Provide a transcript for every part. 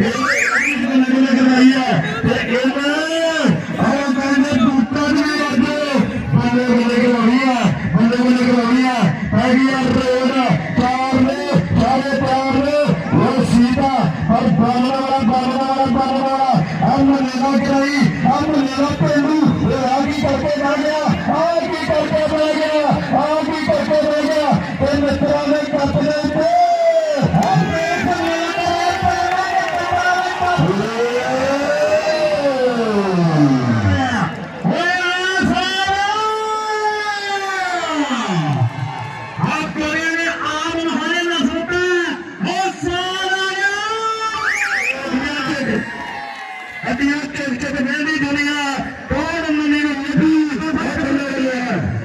ਇਹਨੇ ਕਰਵਾਈ ਹੈ ਤੇ ਇਹਨੇ ਆਹ ਕਹਿੰਦੇ ਬੂਟਾ ਦੀ ਅੱਗੇ ਬੰਦੇ ਬੰਦੇ ਕਰਵਾਈ ਹੈ ਬੰਦੇ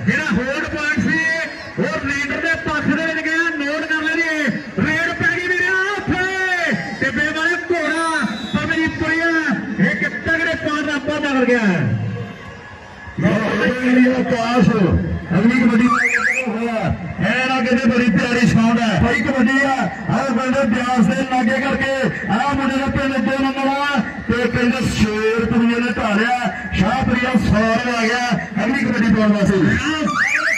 ਜਿਹੜਾ ਹੋੜ ਪੁਆਇੰਟ ਸੀ ਉਹ ਲੀਡਰ ਦੇ ਪੱਖ ਦੇ ਵਿੱਚ ਗਿਆ ਨੋਟ ਕਰ ਲੈਣੀ ਰੇਡ ਪੈ ਗਈ ਵੀਰੇ ਉੱਥੇ ਤੇ ਬੇਵਾਲੇ ਘੋੜਾ ਪਵਨੀ ਪੁਰੀਆ ਇੱਕ ਤਗੜੇ ਪਾਰ ਦਾ ਪਾਦਾ ਕਰ ਗਿਆ ਇਹ ਕਾਸ਼ ਅਗਲੀ ਕਬੱਡੀ ਹੋਇਆ ਇਹ ਨਾ ਕਿਤੇ ਬੜੀ ਪਿਆਰੀ ਸਾਊਂਡ ਹੈ ਭਾਈ ਕਬੱਡੀ ਆ ਆਹ ਬੰਦੇ ਬਿਆਸ ਦੇ ਲਾਗੇ ਕਰਕੇ ਆਹ ਮੁੰਡੇ ਦਾ ਪਿੰਡ ਦੋ ਨੰਬਰ ਆ ਤੇ ਪਿੰਡ ਸ਼ੇਰਪੁਰੀਏ ਨੇ ਢਾਲਿਆ ਸ਼ਾਹਪੁਰੀਆ ਸੌਰ ਆ ਗਿਆ ਅਗਲੀ ਕਬੱਡੀ ਪਾਉਣ ਵਾਸਤੇ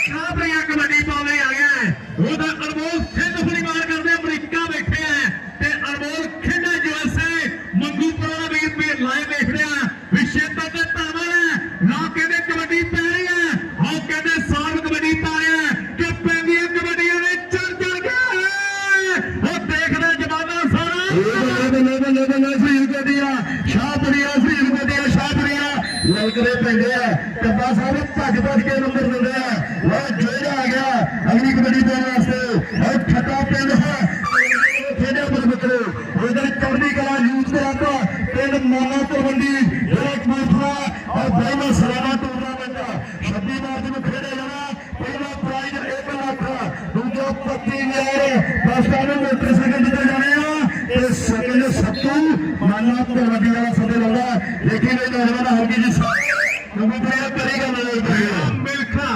ਸ਼ਾਹਪੁਰੀਆ ਕਬੱਡੀ ਪਾਉਣੇ ਆ ਗਿਆ ਉਹਦਾ ਅਨਮੋਲ ਸਿੰਘ ਫੁਲੀਮਾਰ ਕਰਦੇ ਅਮਰੀਕਾ ਬੈਠੇ ਆ ਤੇ ਅਨਮੋਲ ਖੇਡਾ ਯੂਐਸਏ ਮੰਗੂਪੁਰਾ ਦਾ ਵੀਰ ਵੀ ਲਾਈਵ ਵੇਖ ਰਿਹਾ ਵਿਸ਼ੇਤਾ ਤੇ ਧਾਵਨ ਹੈ ਨਾ ਕਹਿੰਦੇ ਕਬੱਡੀ ਪੈ ਰਹੀ ਹੈ ਆਹ ਕਹਿੰਦੇ ਸਾਲ ਕਬੱਡੀ ਪਾ ਰਿਹਾ ਹੈ ਕਿ ਪੈਂਦੀਆਂ ਕਬੱਡੀਆਂ ਨੇ ਚੜ ਚੜ ਕੇ ਉਹ ਦੇਖਦਾ ਜਮਾਨਾ ਸਾਰਾ ਬੱਲੇ ਬੱਲੇ ਬੱਲੇ ਬੱਲੇ ਸਰੀਰ ਕਬੱਡੀਆਂ ਸ਼ਾਹਪੁਰੀਆ ਸਰੀਰ ਕਬੱਡੀਆਂ ਸ਼ਾਹਪੁਰੀਆ ਲਲਕਰੇ ਪੈਂਦੇ ਆ ਕੱਬਾ ਸਾਹਿਬ ਭੱਜ ਭੱਜ ਕੇ ਨੰਬਰ ਦਿੰਦੇ ਆ ਉਹ ਜੋੜਾ ਆ ਗਿਆ ਅਗਲੀ ਕਬੱਡੀ ਪਾਉਣ ਵਾਸਤੇ ਉਹ ਛੱਟਾ ਪਿੰਡ ਹੈ ਖੇਡਿਆ ਬਰਬਤਰੇ ਉਧਰ ਚੜ੍ਹਦੀ ਕਲਾ ਯੂਥ ਦੇ ਆਤਾ ਪਿੰਡ ਮਾਨਾ ਤਲਵੰਡੀ ਜਿਹੜਾ ਕਬੂਤਰਾ ਔਰ ਬਾਈਮਾ ਸਲਾਨਾ ਟੂਰਨਾਮੈਂਟ 26 ਮਾਰਚ ਨੂੰ ਖੇਡਿਆ ਜਾਣਾ ਪਹਿਲਾ ਪ੍ਰਾਈਜ਼ 1 ਲੱਖ ਦੂਜਾ 25000 ਹਜ਼ਾਰ ਨੂੰ ਮੋਟਰਸਾਈਕਲ ਦਿੱਤੇ ਜਾਣੇ ਆ ਤੇ ਸੈਕਿੰਡ ਸੱਤੂ ਮਾਨਾ ਤਲਵੰਡੀ ਵਾਲਾ ਲਾਉਂਦਾ ਲੇਕਿਨ ਇਹ ਨੌਜਵਾਨ ਹਲਕੀ ਜੀ ਕਬੂਤਰੀਆ ਕਰੀ ਗੱਲ ਹੋਈ। ਮਿਲਖਾ।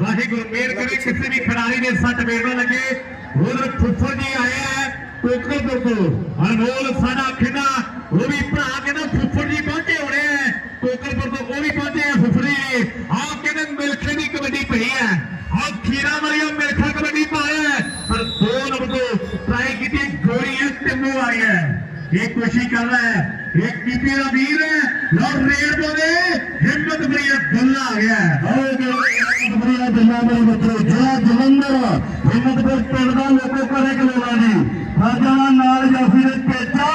ਵਾਹਿਗੁਰੂ, ਮੇਰ ਕਰੇ ਕਿਸੇ ਵੀ ਖਿਡਾਰੀ ਦੇ ਸੱਟ ਵੇੜ ਲੱਗੇ। ਉਧਰ ਫੁੱਫੜ ਜੀ ਆਏ ਆ ਕੋਕਰਪੁਰ ਤੋਂ ਅਨਮੋਲ, ਸਾਡਾ ਖੇਡਾ, ਉਹ ਵੀ ਭਰਾ ਕਹਿੰਦਾ ਫੁੱਫੜ ਜੀ ਪਹੁੰਚੇ ਹੋਣੇ ਆ। ਕੋਕਰਪੁਰ ਤੋਂ ਉਹ ਵੀ ਪਹੁੰਚੇ ਆ ਫੁੱਫੜ ਜੀ। ਆਹ ਕਹਿੰਦੇ ਮਿਲਖੇ ਦੀ ਕਬੱਡੀ ਪਈ ਹੈ ਆਹ ਖੀਰਾ ਮਰੀਓ ਮਿਲਖਾ ਕਬੱਡੀ ਪਾਇਆ ਹੈ। ਪਰ ਦੋ ਨੰਬਰ ਤੋਂ ਟਰਾਈ ਕੀਤੀ ਗੋਰੀ ਹੈ ਟਿੰਮੂ ਆਈ ਹੈ ਇਹ ਕੋਸ਼ਿਸ਼ ਕਰ ਰਹਾ ਹੈ। ਇਹ ਕੀਪੀ ਦਾ ਵੀਰ ਹੈ। ਲਓ ਰੇਡ ਬੋਲੇ ਹਿੰਮਤ ਬਰੀਆ ਦੁੱਲਾ ਆ ਗਿਆ ਆਓ ਹਿੰਮਤ ਬਰੀਆ ਦੁੱਲਾ ਮੇਰੇ ਮਿੱਤਰੋ। ਜਿਹੜਾ ਜਲੰਧਰ, ਹਿੰਮਤਪੁਰ ਪਿੰਡ ਦਾ ਲੋਕੋ ਕਰੇ ਕਲੋਲਾ ਜੀ। ਸਾਜਣਾ ਨਾਲ ਜਾਫੀ ਦੇ ਪੇਚਾ,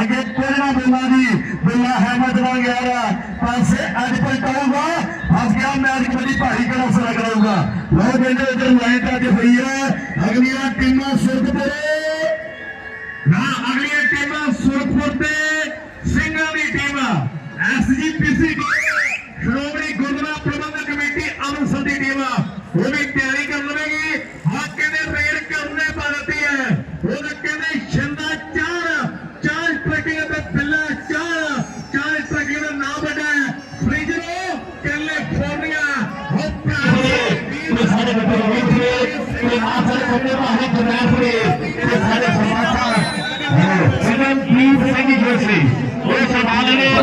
ਅੱਗੇ ਕੋਲਾ ਬੁੱਲਾ ਜੀ। ਬੁੱਲਾ ਅਹਿਮਦ ਵਾਂਗ ਆ। ਪਾਸੇ ਅੱਜ ਪਲਟਾਊਗਾ, ਫਸ ਗਿਆ, ਮੈਚ ਕਬੱਡੀ ਭਾਰੀ ਕਿਹੜਾ ਸਰਾ ਕਰਾਊਗਾ। ਲਓ ਕਹਿੰਦੇ ਇਧਰ ਲਾਈਨ ਤੇ ਅੱਜ ਹੋਈ ਹੈ। ਅਗਲੀਆਂ ਟੀਮਾਂ ਸੁਰਖਪੁਰੇ ਟੀਮਾਂ ਸੁਰਖਪੁਰ ਤੇ ਸਿੰਘਾਂ ਦੀ team SGPC Shiromani Gurdwara Parbandhak committee Amritsar ਦੀ ਟੀਮ ਉਹ ਵੀ ਤਿਆਰੀ ਕਰ ਲਵੇਗੀ। ਹਾਕੇ ਦੇ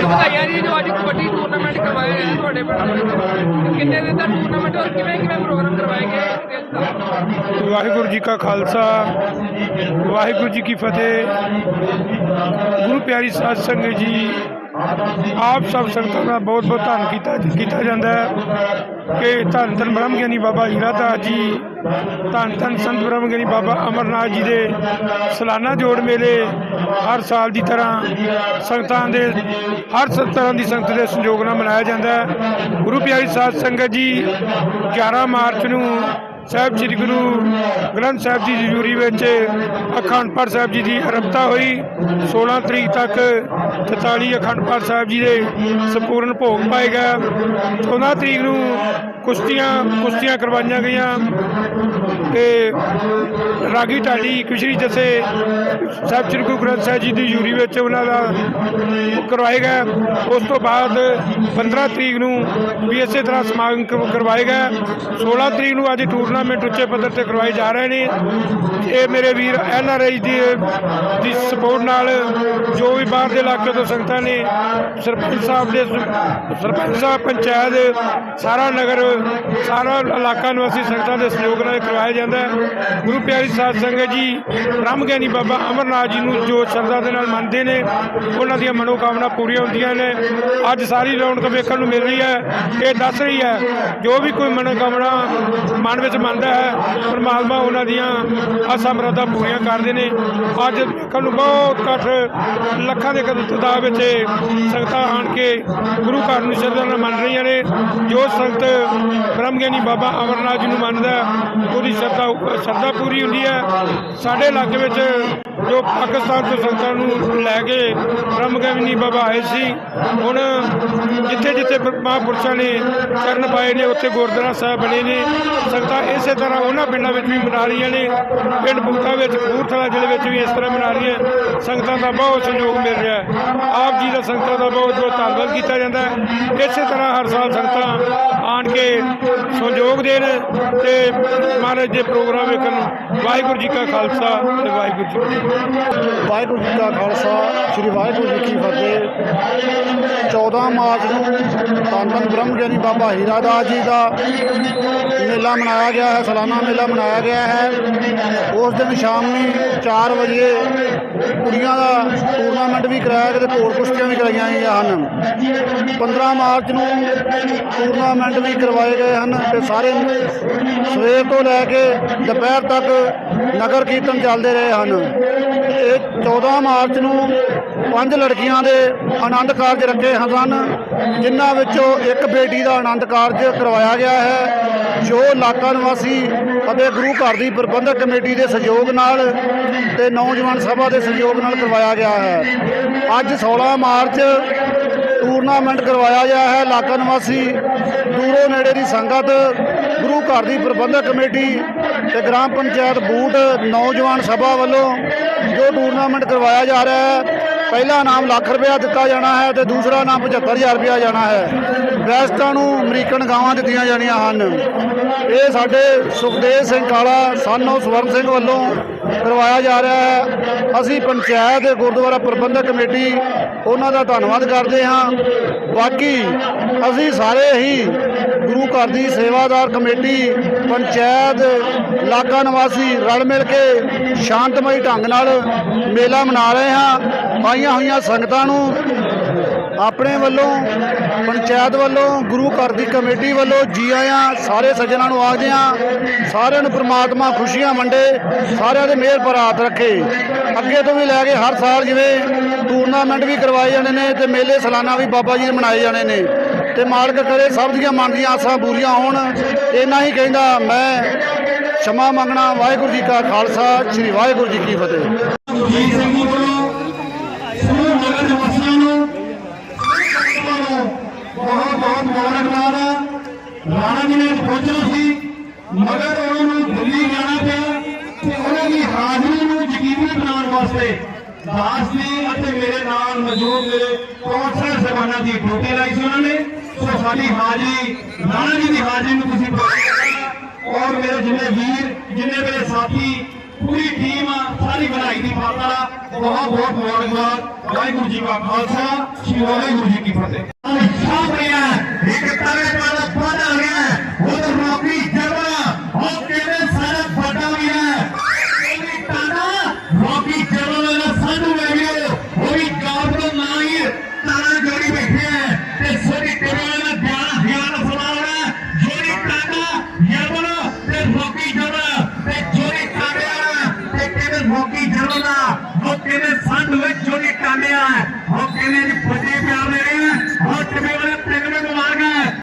ਨੇ ਵਧਾਈਆਂ ਜੀ ਜੋ ਅੱਜ ਕਬੱਡੀ ਟੂਰਨਾਮੈਂਟ ਕਰਵਾਇਆ ਹੈ ਤੁਹਾਡੇ ਪਿੰਡ ਵਿੱਚ। ਕਿੰਨੇ ਦਿਨ ਦਾ ਟੂਰਨਾਮੈਂਟ ਔਰ ਕਿਵੇਂ ਕਿਵੇਂ ਪ੍ਰੋਗਰਾਮ ਕਰਵਾਏ ਗਏ ਵਾਹਿਗੁਰੂ ਜੀ ਕਾ ਖਾਲਸਾ, ਵਾਹਿਗੁਰੂ ਜੀ ਕੀ ਫਤਿਹ। ਗੁਰੂ ਪਿਆਰੀ ਸਾਧ ਸੰਗਤ ਜੀ ਆਪ ਸਭ ਸੰਗਤਾਂ ਦਾ ਬਹੁਤ ਬਹੁਤ ਧੰਨ ਕੀਤਾ ਕੀਤਾ ਜਾਂਦਾ ਹੈ। ਕਿ ਧੰਨ ਧੰਨ ਬ੍ਰਹਮ ਗਿਆਨੀ ਬਾਬਾ ਹੀਰਾ ਜੀ, ਧੰਨ ਧੰਨ ਸੰਤ ਬ੍ਰਹਮ ਗਿਆਨੀ ਬਾਬਾ ਅਮਰਨਾਥ ਜੀ ਦੇ ਸਾਲਾਨਾ ਜੋੜ ਮੇਲੇ ਹਰ ਸਾਲ ਦੀ ਤਰ੍ਹਾਂ ਸੰਗਤਾਂ ਦੇ, ਹਰ ਸ- ਤਰ੍ਹਾਂ ਦੀ ਸੰਗਤ ਦੇ ਸੰਯੋਗ ਨਾਲ ਮਨਾਇਆ ਜਾਂਦਾ ਹੈ। ਗੁਰੂ ਪਿਆਰੀ ਸਾਧ ਸੰਗਤ ਜੀ 11 ਮਾਰਚ ਨੂੰ ਸਾਹਿਬ ਸ੍ਰੀ ਗੁਰੂ ਗ੍ਰੰਥ ਸਾਹਿਬ ਜੀ ਦੀ ਹਜ਼ੂਰੀ ਵਿੱਚ ਅਖੰਡ ਪਾਠ ਸਾਹਿਬ ਜੀ ਦੀ ਅਰੰਭਤਾ ਹੋਈ। 16 ਤਰੀਕ ਤੱਕ 44 ਅਖੰਡ ਪਾਠ ਸਾਹਿਬ ਜੀ ਦੇ ਸੰਪੂਰਨ ਭੋਗ ਪਾਏ ਗਏ। 14 ਤਰੀਕ ਨੂੰ ਕੁਸ਼ਤੀਆਂ ਕੁਸ਼ਤੀਆਂ ਕਰਵਾਈਆਂ ਗਈਆਂ ਤੇ ਰਾਗੀ ਢਾਡੀ ਕਿਸ਼ਰੀ ਜਸੇ ਸਾਹਿਬ ਸ੍ਰੀ ਗੁਰੂ ਗ੍ਰੰਥ ਸਾਹਿਬ ਜੀ ਦੀ ਯੂਰੀ ਵਿੱਚ ਉਹਨਾਂ ਦਾ ਕਰਵਾਏਗਾ ਉਸ ਤੋਂ ਬਾਅਦ 15 ਤਰੀਕ ਨੂੰ ਵੀ ਇਸੇ ਤਰ੍ਹਾਂ ਸਮਾਗਮ ਕਰ- ਕਰਵਾਏ ਗਏ। 16 ਤਰੀਕ ਨੂੰ ਅੱਜ ਟੂਰਨਾਮੈਂਟ ਉੱਚੇ ਪੱਧਰ ਤੇ ਕਰਵਾਏ ਜਾ ਰਹੇ ਨੇ। ਇਹ ਮੇਰੇ ਵੀਰ N R I the the support ਨਾਲ ਜੋ ਵੀ ਬਾਹਰ ਦੇ ਇਲਾਕੇ ਤੋਂ ਸੰਗਤਾਂ ਨੇ, ਸਰਪੰਚ ਸਾਹਿਬ ਦੇ ਸਰਪੰਚ ਸਾਹਿਬ, ਪੰਚਾਇਤ, ਸਾਰਾ ਨਗਰ, ਸਾਰਾ ਇਲਾਕਾ ਨਿਵਾਸੀ ਸੰਗਤਾਂ ਦੇ ਸਹਿਯੋਗ ਨਾਲ ਕਰਵਾਇਆ ਜਾਂਦਾ ਹੈ। ਗੁਰੂ ਪਿਆਰੀ ਸਾਧ ਸੰਗਤ ਜੀ, ਬ੍ਰਹਮ ਗਿਆਨੀ ਬਾਬਾ ਅਮਰਨਾਥ ਜੀ ਨੂੰ ਜੋ ਸ਼ਰਧਾ ਦੇ ਨਾਲ ਮੰਨਦੇ ਨੇ, ਉਹਨਾਂ ਦੀਆਂ ਮਨੋਕਾਮਨਾ ਪੂਰੀਆਂ ਹੁੰਦੀਆਂ ਨੇ। ਅੱਜ ਸਾਰੀ ਰੌਣਕ ਵੇਖਣ ਨੂੰ ਮਿਲ ਰਹੀ ਹੈ, ਇਹ ਦੱਸ ਰਹੀ ਹੈ, ਜੋ ਵੀ ਕੋਈ ਮਨੋਕਾਮਨਾ ਮਨ ਵਿੱਚ ਮੰਨਦਾ ਹੈ, ਪਰਮਾਤਮਾ ਉਹਨਾਂ ਦੀਆਂ ਆਸਾਂ ਮੁਰਾਦਾਂ ਪੂਰੀਆਂ ਕਰਦੇ ਨੇ। ਅੱਜ ਵੇਖਣ ਨੂੰ ਬਹੁਤ ਇਕੱਠ ਲੱਖਾਂ ਦੇ ਕਦ ਤਦਾਦ ਵਿੱਚ ਸੰਗਤਾਂ ਆਣ ਕੇ ਗੁਰੂ ਘਰ ਨੂੰ ਸ਼ਰਧਾ ਨਾਲ ਮੰਨ ਰਹੀਆਂ ਨੇ। ਜੋ ਸੰਗਤ ਬ੍ਰਹਮ ਗਿਆਨੀ ਬਾਬਾ ਅਮਰਨਾਥ ਜੀ ਨੂੰ ਮੰਨਦਾ ਉਹਦੀ ਸ਼ਰਧਾ ਸ਼ਰਧਾ ਪੂਰੀ ਹੁੰਦੀ ਹੈ। ਸਾਡੇ ਇਲਾਕੇ ਵਿੱਚ ਜੋ ਪਾਕਿਸਤਾਨ ਤੋਂ ਸੰਗਤਾਂ ਨੂੰ ਲੈ ਕੇ ਬ੍ਰਹਮ ਗਿਆਨੀ ਬਾਬਾ ਆਏ ਸੀ, ਹੁਣ ਜਿੱਥੇ ਜਿੱਥੇ ਮਹਾਂਪੁਰਸ਼ਾਂ ਨੇ ਚਰਨ ਪਾਏ ਨੇ, ਉੱਥੇ ਗੁਰਦੁਆਰਾ ਸਾਹਿਬ ਬਣੇ ਨੇ। ਸੰਗਤਾਂ ਇਸੇ ਤਰ੍ਹਾਂ ਉਹਨਾਂ ਪਿੰਡਾਂ ਵਿੱਚ ਵੀ ਮਨਾ ਰਹੀਆਂ ਨੇ। ਪਿੰਡ ਬੂਟਾ ਵਿੱਚ, ਕਪੂਰਥਲਾ ਜ਼ਿਲ੍ਹੇ ਵਿੱਚ ਵੀ ਇਸ ਤਰ੍ਹਾਂ ਮਨਾ ਰਹੀਆਂ। ਸੰਗਤਾਂ ਦਾ ਬਹੁਤ ਸਹਿਯੋਗ ਮਿਲ ਰਿਹਾ ਆਪ ਜੀ ਦਾ ਸੰਗਤਾਂ ਦਾ ਬਹੁਤ ਬਹੁਤ ਧੰਨਵਾਦ ਕੀਤਾ ਜਾਂਦਾ ਇਸੇ ਤਰ੍ਹਾਂ ਹਰ ਸਾਲ ਸੰਗਤਾਂ ਆਣ ਕੇ ਸਹਿਯੋਗ ਦੇਣ ਤੇ ਮਹਾਰਾਜ ਦੇ ਪ੍ਰੋਗਰਾਮ ਵੇਖਣ ਵਾਹਿਗੁਰੂ ਜੀ ਕਾ ਖਾਲਸਾ ਤੇ ਵਾਹਿਗੁਰੂ ਜੀ ਕੀ ਫਤਿਹ। ਵਾਹਿਗੁਰੂ ਜੀ ਕਾ ਖਾਲਸਾ, ਸ੍ਰੀ ਵਾਹਿਗੁਰੂ ਜੀ ਕੀ ਫਤਿਹ। 14 ਮਾਰਚ ਨੂੰ ਧੰਨ ਬ੍ਰਹਮ ਗਿਆਨੀ ਬਾਬਾ ਹੀਰਾ ਦਾਸ ਜੀ ਦਾ ਮੇਲਾ ਮਨਾਇਆ ਗਿਆ ਹੈ, ਸਾਲਾਨਾ ਮੇਲਾ ਮਨਾਇਆ ਗਿਆ ਹੈ। ਉਸ ਦਿਨ ਸ਼ਾਮੀ 4 ਵਜੇ ਕੁੜੀਆਂ ਦਾ ਟੂਰਨਾਮੈਂਟ ਵੀ ਕਰਾਇਆ ਗਿਆ ਤੇ ਘੋੜ ਕੁਸ਼ਤੀਆਂ ਵੀ ਕਰਾਈਆਂ ਗਈਆਂ ਹਨ। 15 ਮਾਰਚ ਨੂੰ ਟੂਰਨਾਮੈਂਟ ਵੀ ਕਰਵਾਏ ਗਏ ਹਨ ਤੇ ਸਾਰੇ ਸਵੇਰ ਤੋਂ ਲੈ ਕੇ ਦੁਪਹਿਰ ਤੱਕ ਨਗਰ ਕੀਰਤਨ ਚੱਲਦੇ ਰਹੇ ਹਨ। ਇਹ 14 ਮਾਰਚ ਨੂੰ ਪੰਜ ਲੜਕੀਆਂ ਦੇ ਆਨੰਦ ਕਾਰਜ ਰੱਖੇ ਹਨ ਜਿਨ੍ਹਾਂ ਵਿੱਚੋਂ ਇੱਕ ਬੇਟੀ ਦਾ ਆਨੰਦ ਕਾਰਜ ਕਰਵਾਇਆ ਗਿਆ ਹੈ। ਜੋ ਇਲਾਕਾ ਨਿਵਾਸੀ ਅਤੇ ਗੁਰੂ ਘਰ ਦੀ ਪ੍ਰਬੰਧਕ ਕਮੇਟੀ ਦੇ ਸਹਿਯੋਗ ਨਾਲ ਤੇ ਨੌਜਵਾਨ ਸਭਾ ਦੇ ਸਹਿਯੋਗ ਨਾਲ ਕਰਵਾਇਆ ਗਿਆ ਹੈ। ਅੱਜ 16 ਮਾਰਚ ਟੂਰਨਾਮੈਂਟ ਕਰਵਾਇਆ ਗਿਆ ਹੈ। ਇਲਾਕਾ ਨਿਵਾਸੀ ਦੂਰੋਂ ਨੇੜੇ ਦੀ ਸੰਗਤ ਗੁਰੂ ਘਰ ਦੀ ਪ੍ਰਬੰਧਕ ਕਮੇਟੀ ਤੇ ਗ੍ਰਾਮ ਪੰਚਾਇਤ ਬੂਟ ਨੌਜਵਾਨ ਸਭਾ ਵੱਲੋਂ ਜੋ ਟੂਰਨਾਮੈਂਟ ਕਰਵਾਇਆ ਜਾ ਰਿਹਾ ਹੈ, ਪਹਿਲਾ ਨਾਮ ਲੱਖ ਰੁਪਇਆ ਦਿੱਤਾ ਜਾਣਾ ਹੈ ਤੇ ਦੂਸਰਾ ਨਾਮ 75000 ਰੁਪਇਆ ਜਾਣਾ ਹੈ। ਵੈਸਟਾਂ ਨੂੰ ਅਮਰੀਕਨ ਗਾਵਾਂ ਦਿੱਤੀਆਂ ਜਾਣੀਆਂ ਹਨ। ਇਹ ਸਾਡੇ ਸੁਖਦੇਵ ਸਿੰਘ ਕਾਲਾ, ਸਾਨੋ ਸਵਰਨ ਸਿੰਘ ਵੱਲੋਂ ਕਰਵਾਇਆ ਜਾ ਰਿਹਾ ਹੈ। ਅਸੀਂ ਪੰਚਾਇਤ, ਗੁਰਦੁਆਰਾ ਪ੍ਰਬੰਧਕ ਕਮੇਟੀ, ਉਹਨਾਂ ਦਾ ਧੰਨਵਾਦ ਕਰਦੇ ਹਾਂ। ਬਾਕੀ ਅਸੀਂ ਸਾਰੇ ਹੀ ਗੁਰੂ ਘਰ ਦੀ ਸੇਵਾਦਾਰ ਕਮੇਟੀ, ਪੰਚਾਇਤ, ਇਲਾਕਾ ਨਿਵਾਸੀ ਰਲ ਮਿਲ ਕੇ ਸ਼ਾਂਤਮਈ ਢੰਗ ਨਾਲ ਮੇਲਾ ਮਨਾ ਰਹੇ ਹਾਂ। ਆਈਆਂ ਹੋਈਆਂ ਸੰਗਤਾਂ ਨੂੰ ਆਪਣੇ ਵੱਲੋਂ, ਪੰਚਾਇਤ ਵੱਲੋਂ, ਗੁਰੂ ਘਰ ਦੀ ਕਮੇਟੀ ਵੱਲੋਂ ਜੀ ਆਇਆਂ, ਸਾਰੇ ਸੱਜਣਾਂ ਨੂੰ ਆਖਦੇ ਹਾਂ, ਸਾਰਿਆਂ ਨੂੰ ਪ੍ਰਮਾਤਮਾ ਖੁਸ਼ੀਆਂ ਵੰਡੇ, ਸਾਰਿਆਂ ਦੇ ਮਿਹਰ ਪਰ ਰੱਖੇ। ਅੱਗੇ ਤੋਂ ਵੀ ਲੈ ਕੇ ਹਰ ਸਾਲ ਜਿਵੇਂ ਟੂਰਨਾਮੈਂਟ ਵੀ ਕਰਵਾਏ ਜਾਣੇ ਨੇ ਤੇ ਮੇਲੇ, ਸਾਲਾਨਾ ਵੀ ਬਾਬਾ ਜੀ ਦੇ ਮਨਾਏ ਜਾਣੇ ਨੇ। ਤੇ ਮਾਲਕ ਕਰੇ, ਸਭ ਦੀਆਂ ਮਨ ਦੀਆਂ ਆਸਾਂ ਪੂਰੀਆਂ ਹੋਣ। ਤੇ ਹੀ ਕਹਿੰਦਾ, ਮੈਂ ਸ਼ਮਾ ਮੰਗਣਾ, ਵਾਹਿਗੁਰੂ ਜੀ ਕਾ ਖਾਲਸਾ, ਸ੍ਰੀ ਵਾਹਿਗੁਰੂ ਜੀ ਕੀ ਫਤਿਹ। ਜਾਣਾ ਪਿਆ ਉਹਨਾਂ ਦੀ ਹਾਜ਼ਰੀ ਨੂੰ ਯਕੀਨੀ ਬਣਾਉਣ ਵਾਸਤੇ ਦਾਸ ਜੀ ਅਤੇ ਮੇਰੇ ਨਾਲ ਮੌਜੂਦ ਮੇਰੇ ਕੌਂਸਲਰ ਸਾਹਿਬਾਨਾਂ ਦੀ ਡਿਊਟੀ ਲਾਈ ਸੀ ਉਹਨਾਂ ਨੇ ਸੋ ਸਾਡੀ ਹਾਜ਼ਰੀ ਰਾਣਾ ਜੀ ਦੀ ਹਾਜ਼ਰੀ ਨੂੰ ਤੁਸੀਂ ਬੁਲਾਇਆ ਔਰ ਮੇਰੇ ਜਿੰਨੇ ਵੀਰ ਜਿੰਨੇ ਮੇਰੇ ਸਾਥੀ ਪੂਰੀ ਟੀਮ ਸਾਰੀ ਵਧਾਈ ਦੀ ਪਾਤਰਾ ਬਹੁਤ ਬਹੁਤ ਮੁਬਾਰਕਬਾਦ ਵਾਹਿਗੁਰੂ ਜੀ ਕਾ ਖਾਲਸਾ ਸ੍ਰੀ ਵਾਹਿਗੁਰੂ ਜੀ ਕੀ ਫਤਿਹ ਸਾਹਮਣੇ ਇੱਕ ਤਵੇ ਵਾਲਾ